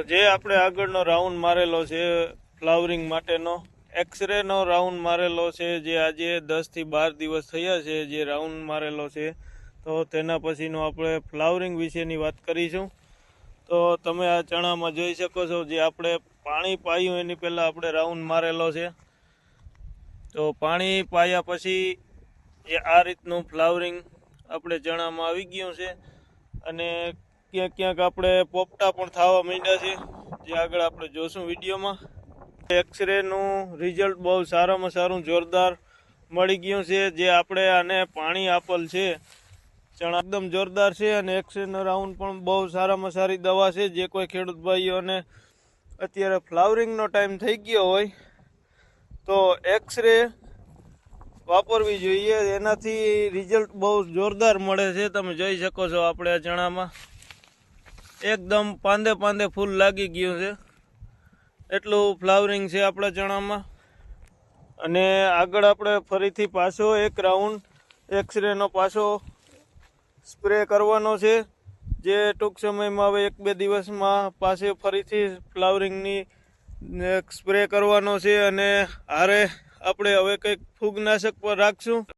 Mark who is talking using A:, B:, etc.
A: તો જે આપણે આગળનો રાઉન્ડ મારેલો છે ફ્લાવરિંગ માટેનો એક્સરે નો રાઉન્ડ મારેલો છે, જે આજે દસથી બાર દિવસ થયા છે, જે રાઉન્ડ મારેલો છે, તો તેના પછીનો આપણે ફ્લાવરિંગ વિશેની વાત કરીશું. તો તમે આ ચણામાં જોઈ શકો છો જે આપણે પાણી પાયું, એની પહેલાં આપણે રાઉન્ડ મારેલો છે. તો પાણી પાયા પછી એ આ રીતનું ફ્લાવરિંગ આપણે ચણામાં આવી ગયું છે. અને ક્યાંક ક્યાંક આપણે પોપટા પણ થવા માંડ્યા છે. જે આગળ આપણે જોશું વિડીયોમાં. એક્સરેનું રિઝલ્ટ બહુ સારામાં સારું જોરદાર મળી ગયું છે. જે આપણે આને પાણી આપેલ છે. ચણા એકદમ જોરદાર છે અને એક્સરેનો રાઉન્ડ પણ બહુ સારામાં સારી દવા છે. જે કોઈ ખેડૂત ભાઈઓને અત્યારે ફ્લાવરિંગનો ટાઈમ થઈ ગયો હોય, તો એક્સરે વાપરવી જોઈએ. એનાથી રિઝલ્ટ બહુ જોરદાર મળે છે. તમે જોઈ શકો છો આપણે આ ચણામાં. એકદમ પાંદે પાંદે ફૂલ લાગી ગયું છે. એટલું ફ્લાવરિંગ છે આપણા ચણામાં. અને આગળ આપણે ફરીથી પાછો એક રાઉન્ડ એક્સરેનો પાછો સ્પ્રે કરવાનો છે, જે ટૂંક સમયમાં હવે એક બે દિવસમાં પાસે ફરીથી ફ્લાવરિંગની સ્પ્રે કરવાનો છે અને હારે આપણે હવે કંઈક ફૂગનાશક પર રાખશું.